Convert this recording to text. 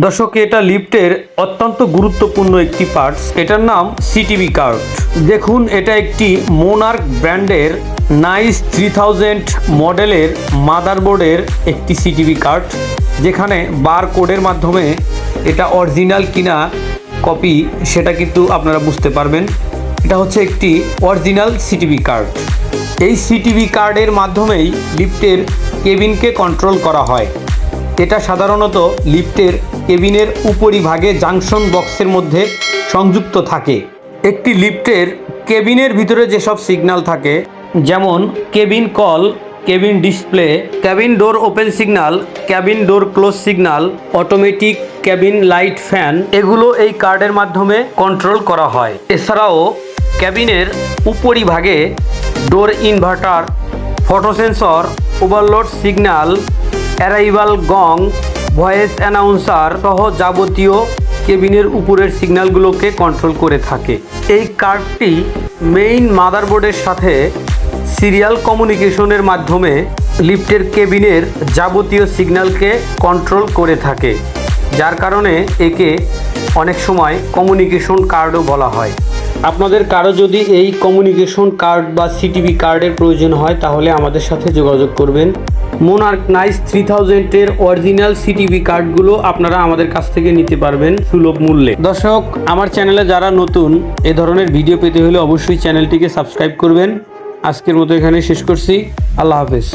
দর্শক, এটা লিফটের অত্যন্ত গুরুত্বপূর্ণ একটি পার্টস এটার নাম সিটিভি কার্ড। দেখুন, এটা একটি মোনার্ক ব্র্যান্ডের নাইস থ্রি থাউজেন্ড মডেলের মাদারবোর্ডের একটি সিটিভি কার্ড, যেখানে বার কোডের মাধ্যমে এটা অরিজিনাল কিনা কপি, সেটা কিন্তু আপনারা বুঝতে পারবেন। এটা হচ্ছে একটি অরিজিনাল সিটিভি কার্ড। এই সিটিভি কার্ডের মাধ্যমেই লিফটের কেবিনকে কন্ট্রোল করা হয়। এটা সাধারণত লিফটের কেবিনের উপরিভাগে জাংশন বক্সের মধ্যে সংযুক্ত থাকে। একটি লিফটের কেবিনের ভিতরে যেসব সিগন্যাল থাকে, যেমন cabin call, cabin display, cabin door open signal, cabin door close signal, automatic cabin light fan, এগুলো এই কার্ডের মাধ্যমে কন্ট্রোল করা হয়। এছাড়াও ক্যাবিনের উপরিভাগে door inverter photosensor overload signal, arrival gong voice announcer সহ যাবতীয় কেবিনের উপরের সিগন্যালগুলোকে কন্ট্রোল করে থাকে। এই কার্ডটি মেইন মাদারবোর্ডের সাথে সিরিয়াল কমিউনিকেশনের মাধ্যমে লিফটের কেবিনের যাবতীয় সিগন্যালকে কন্ট্রোল করে থাকে, যার কারণে একে অনেক সময় কমিউনিকেশন কার্ডও বলা হয়। আপনাদের কারও যদি এই কমিউনিকেশন কার্ড বা সিটিভি কার্ডের প্রয়োজন হয়, তাহলে আমাদের সাথে যোগাযোগ করবেন। মোনার্ক নাইস থ্রি থাউজেন্ডের অরিজিনাল সিটিভি কার্ডগুলো আপনারা আমাদের কাছ থেকে নিতে পারবেন সুলভ মূল্যে। দর্শক, আমার চ্যানেলে যারা নতুন, এ ধরনের ভিডিও পেতে হলে অবশ্যই চ্যানেলটিকে সাবস্ক্রাইব করবেন। আজকের মতো এখানে শেষ করছি। আল্লাহ হাফেজ।